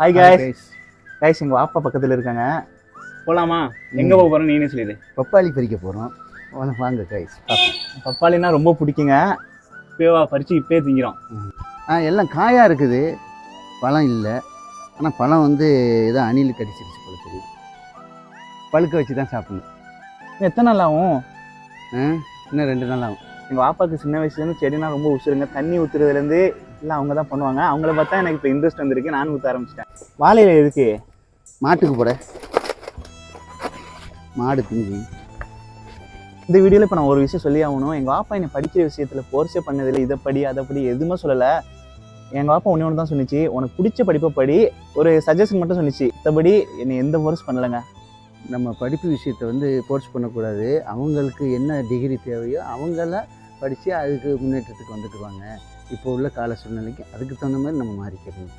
Hi guys. Guys எங்கள் வாப்பா பக்கத்தில் இருக்காங்க. போகலாமா எங்கே போக போகிறோம் நீனே சொல்லிடு பப்பாளி பறிக்க போகிறோம் வாங்க கைஸ் பப்பாளினா ரொம்ப பிடிக்குங்க. இப்போவா பறித்து இப்போயே திங்கிறோம். ஆ எல்லாம் காயாக இருக்குது. பழம் இல்லை. ஆனால் பழம் வந்து ஏதோ அணில் கடிச்சிருச்சு போல தெரியுது. பழுக்க வச்சு தான் சாப்பிடணும். எத்தனை நாள் ஆகும்? இன்னும் ரெண்டு நாள் ஆகும். எங்கள் பாப்பாவுக்கு சின்ன வயசுலேருந்து செடினா ரொம்ப உசுருங்க. தண்ணி ஊற்றுறதுலேருந்து எல்லாம் அவங்க தான் பண்ணுவாங்க. அவங்கள பார்த்தா எனக்கு இப்போ இன்ட்ரெஸ்ட் வந்திருக்கு. நானும் ஊற்ற ஆரம்பிச்சிட்டேன். வாழையில் எதுக்கு? மாட்டுக்கு போட. மாடு திங்கி. இந்த வீடியோவில் இப்போ நான் ஒரு விஷயம் சொல்லி ஆகணும். எங்கள் வாப்பா என்னை படிக்கிற விஷயத்தில் ஃபோர்ஸே பண்ணதில்லை. இதை படி அதை படி எதுவுமே சொல்லலை. எங்கள் வாப்பா ஒன்று ஒன்று தான் சொன்னிச்சு. உனக்கு பிடிச்ச படிப்பை படி. ஒரு சஜஷன் மட்டும் சொன்னிச்சு. மற்றபடி என்னை எந்த ஃபோர்ஸ் பண்ணலைங்க. நம்ம படிப்பு விஷயத்தை வந்து ஃபோர்ஸ் பண்ணக்கூடாது. அவங்களுக்கு என்ன டிகிரி தேவையோ அவங்கள படித்து அதுக்கு முன்னேற்றத்துக்கு வந்துக்குவாங்க இப்போ உள்ள கால சூழ்நிலைக்கு அதுக்கு தகுந்த மாதிரி நம்ம மாறிக்கிறணும்.